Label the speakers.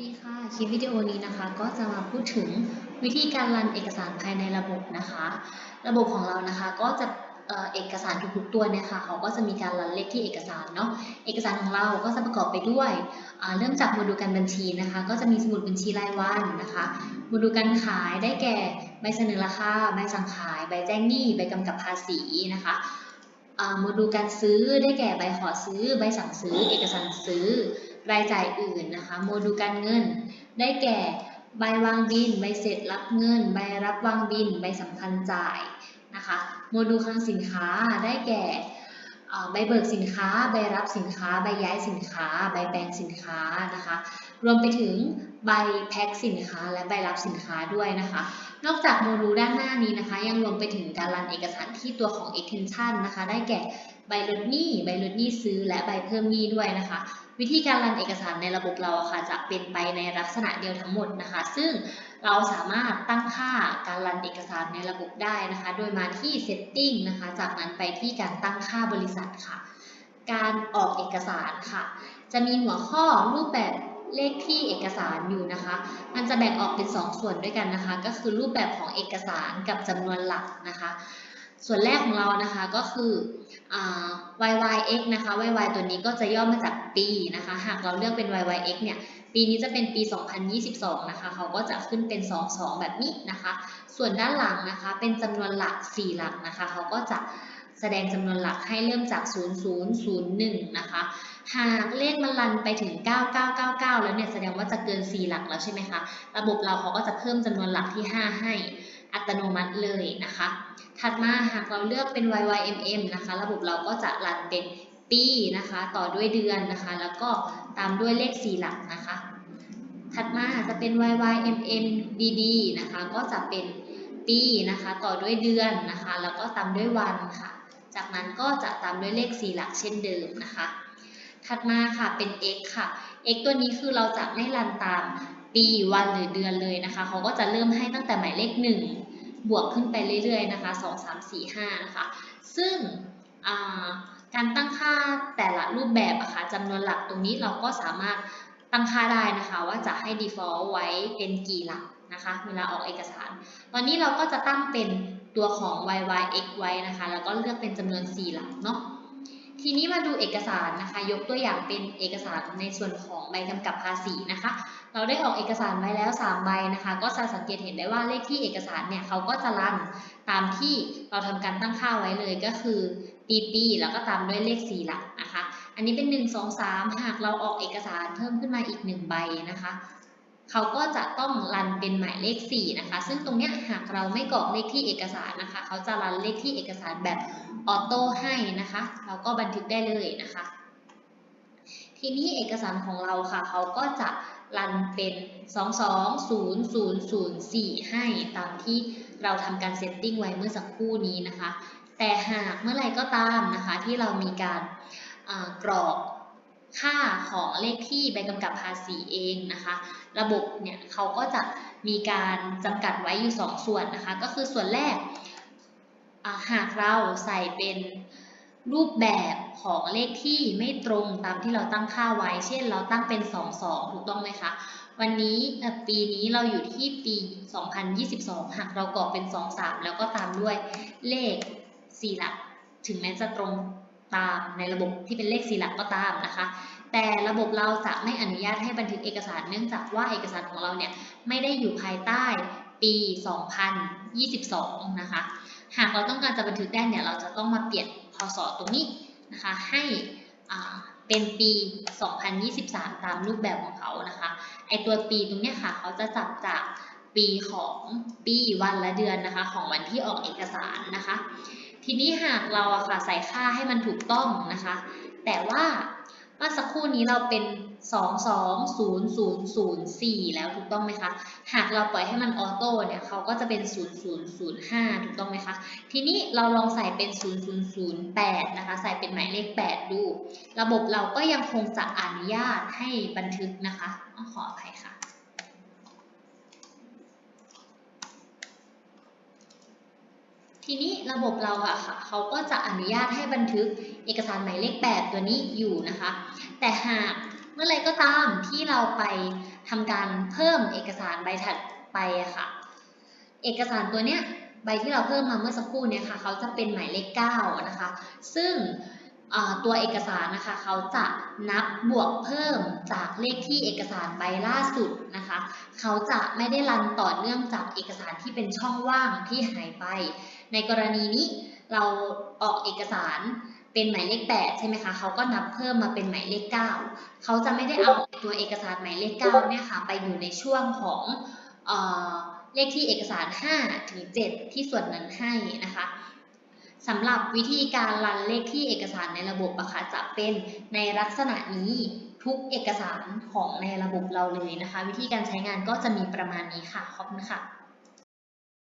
Speaker 1: ดีค่ะ คลิปวิดีโอนี้นะคะ ก็จะมาพูดถึงวิธีการรันเอกสารภายในระบบนะคะ ระบบของเรานะคะก็จะเอกสารทุกๆตัวเนี่ยค่ะเขาก็จะมีการรันเลขที่เอกสารเนาะเอกสารของเราก็จะประกอบไปด้วยเริ่มจากโมดูลการบัญชีนะคะ ก็จะมีสมุดบัญชีรายวันนะคะโมดูลการขายได้แก่ใบเสนอราคาใบสั่งขาย ใบแจ้งหนี้ใบกำกับภาษีนะคะโมดูลการซื้อได้แก่ใบขอซื้อ ใบสั่งซื้อ เอกสารซื้อ รายจ่ายอื่นนะคะ โมดูลการเงิน ได้แก่ใบวางบิน ใบเสร็จรับเงิน ใบรับวางบิน ใบสำคัญจ่ายนะคะ โมดูลคลังสินค้าได้แก่ใบเบิกสินค้า ใบรับสินค้า ใบย้ายสินค้า ใบแปลงสินค้านะคะ รวมไปถึงใบแพ็คสินค้าและใบรับสินค้าด้วยนะคะ นอกจากโมดูลด้านหน้านี้นะคะ ยังรวมไปถึงการรันเอกสารที่ตัวของ extension นะคะ ได้แก่ใบลดหนี้ใบลดหนี้ซื้อ และใบเพิ่มหนี้ด้วยนะคะ วิธีการรันเอกสารในระบบเราอะค่ะจะเป็นไปในลักษณะเดียวทั้งหมดนะคะ ซึ่งเราสามารถตั้งค่าการรันเอกสารในระบบได้นะคะ โดยมาที่ setting นะคะ จากนั้นไปที่การตั้งค่าบริษัทค่ะ การออกเอกสารค่ะ จะมีหัวข้อรูปแบบ เลขที่เอกสารอยู่นะคะ มันจะแบ่งออกเป็น 2 ส่วนด้วยกันนะคะ ก็คือรูปแบบของเอกสารกับจำนวนหลักนะคะ ส่วนแรกของเรานะคะก็คืออ YYX นะคะ YY ตัวนี้ก็จะย่อมาจากปีนะคะ หากเราเลือกเป็น YYX เนี่ย ปีนี้จะเป็นปี 2022 นะคะ เขาก็จะขึ้นเป็น 22 แบบนี้นะคะ ส่วนด้านหลังนะคะ เป็นจำนวนหลัก 4 หลักนะคะ เขาก็จะ แสดงจำนวนหลักให้เริ่มจาก 0001 นะคะ หากเลขมันรันไปถึง 9999 แล้วเนี่ยแสดงว่าจะเกิน 4 หลักแล้วใช่ไหมคะ ระบบเราเขาก็จะเพิ่มจำนวนหลักที่ 5 ให้อัตโนมัติเลยนะคะ ถัดมาหากเราเลือกเป็น YYMM นะคะ ระบบเราก็จะรันเป็นปีนะคะ ต่อด้วยเดือนนะคะ แล้วก็ตามด้วยเลข 4 หลักนะคะ ถัดมาจะเป็น YYMMDD นะคะ ก็จะเป็นปีนะคะ ต่อด้วยเดือนนะคะ แล้วก็ตามด้วยวันค่ะ จากนั้นก็จะตามด้วยเลข 4 หลักเช่นเดิมนะคะ ถัดมาค่ะเป็น x ค่ะ x ตัวนี้คือเราจะไม่รันตามปีวันหรือเดือนเลยนะคะ เขาก็จะเริ่มให้ตั้งแต่หมายเลข 1 บวกขึ้นไปเรื่อยๆนะคะ 2 3 4 5 นะคะ ซึ่งการตั้งค่าแต่ละรูปแบบอะค่ะจำนวนหลักตรงนี้เราก็สามารถ ตั้งค่าได้นะคะว่าจะให้ default ไว้เป็นกี่หลักนะคะเวลาออกเอกสาร ตอนนี้เราก็จะตั้งเป็นตัวของ YYX ไว้นะคะ แล้วก็เลือกเป็นจำนวน 4 หลักเนาะทีนี้มาดูเอกสารนะคะ ยกตัวอย่างเป็นเอกสารในส่วนของใบกำกับภาษีนะคะ เราได้ออกเอกสารไว้แล้ว 3 ใบนะคะ ก็จะสังเกตเห็นได้ว่าเลขที่เอกสารเนี่ยเขาก็จะรันตามที่เราทำการตั้งค่าไว้เลยก็คือปีปีแล้วก็ตามด้วยเลข4หลักนะคะ อันนี้เป็น 1 2 3 หากเราออกเอกสารเพิ่มขึ้นมาอีก 1 ใบนะคะเขาก็จะต้องรันเป็นหมายเลข 4 นะคะ ซึ่งตรงนี้หากเราไม่กรอกเลขที่เอกสารนะคะ เขาจะรันเลขที่เอกสารแบบออโต้ให้นะคะ เราก็บันทึกได้เลยนะคะ ทีนี้เอกสารของเราค่ะ เขาก็จะรันเป็น 220004 ให้ตามที่เราทำการเซตติ้งไว้เมื่อสักครู่นี้นะคะ แต่หากเมื่อไหร่ก็ตามนะคะที่เรามีการ กรอกค่าของเลขที่ใบกำกับภาษีเองนะคะ ระบบเนี่ยเขาก็จะมีการจำกัดไว้อยู่2ส่วนนะคะ ก็คือส่วนแรกหากเราใส่เป็นรูปแบบของเลขที่ไม่ตรงตามที่เราตั้งค่าไว้ เช่นเราตั้งเป็น 22 ถูกต้องไหมคะ วันนี้ปีนี้เราอยู่ที่ปี 2022 หากเรากรอกเป็น 23 แล้วก็ตามด้วยเลข 4 หลัก ถึงแม้จะตรง ตามในระบบที่เป็นเลข4หลักก็ตามนะคะ แต่ระบบเราจะไม่อนุญาตให้บันทึกเอกสารเนื่องจากว่าเอกสารของเราเนี่ยไม่ได้อยู่ภายใต้ปี 2022 นะคะ หากเราต้องการจะบันทึกได้เนี่ยเราจะต้องมาเปลี่ยนพศตรงนี้นะคะให้อ่าเป็นปี 2023 ตามรูปแบบของเขานะคะ ไอตัวปีตรงนี้ค่ะเขาจะจับจากปีของปีวันและเดือนนะคะ ของวันที่ออกเอกสารนะคะ ทีนี้หากเราอะค่ะใส่ค่าให้มันถูกต้องนะคะ แต่ว่าเมื่อสักครู่นี้เราเป็น 220004 แล้วถูกต้องไหมคะ หากเราปล่อยให้มันออโต้เนี่ยเขาก็จะเป็น 0005 ถูกต้องไหมคะ ทีนี้เราลองใส่เป็น 0008 นะคะ ใส่เป็นหมายเลข 8 ดู ระบบเราก็ยังคงจะอนุญาตให้บันทึกนะคะ ขออภัยค่ะ ทีนี้ระบบเราอะค่ะเขาก็จะอนุญาตให้บันทึกเอกสารหมายเลข 8 ตัวนี้อยู่นะคะ แต่หากเมื่อไรก็ตามที่เราไปทำการเพิ่มเอกสารใบถัดไปอะค่ะ เอกสารตัวเนี้ยใบที่เราเพิ่มมาเมื่อสักครู่เนี่ยค่ะเขาจะเป็นหมายเลข 9 นะคะ ซึ่ง ตัวเอกสารนะคะเขาจะนับบวกเพิ่มจากเลขที่เอกสารใบล่าสุดนะคะเขาจะไม่ได้รันต่อเนื่องจากเอกสารที่เป็นช่องว่างที่หายไป ในกรณีนี้เราออกเอกสารเป็นหมายเลข8ใช่ไหมคะเขาก็นับเพิ่มมาเป็นหมายเลข 9เขาจะไม่ได้เอาตัวเอกสารหมายเลข9เนี่ยค่ะไปอยู่ในช่วงของเออเลขที่เอกสาร5ถึง7ที่ส่วนนั้นให้นะคะ สำหรับวิธีการรันเลขที่เอกสารในระบบอะค่ะจะเป็นในลักษณะนี้ทุกเอกสารของในระบบเราเลยนะคะ วิธีการใช้งานก็จะมีประมาณนี้ค่ะขอบคุณค่ะ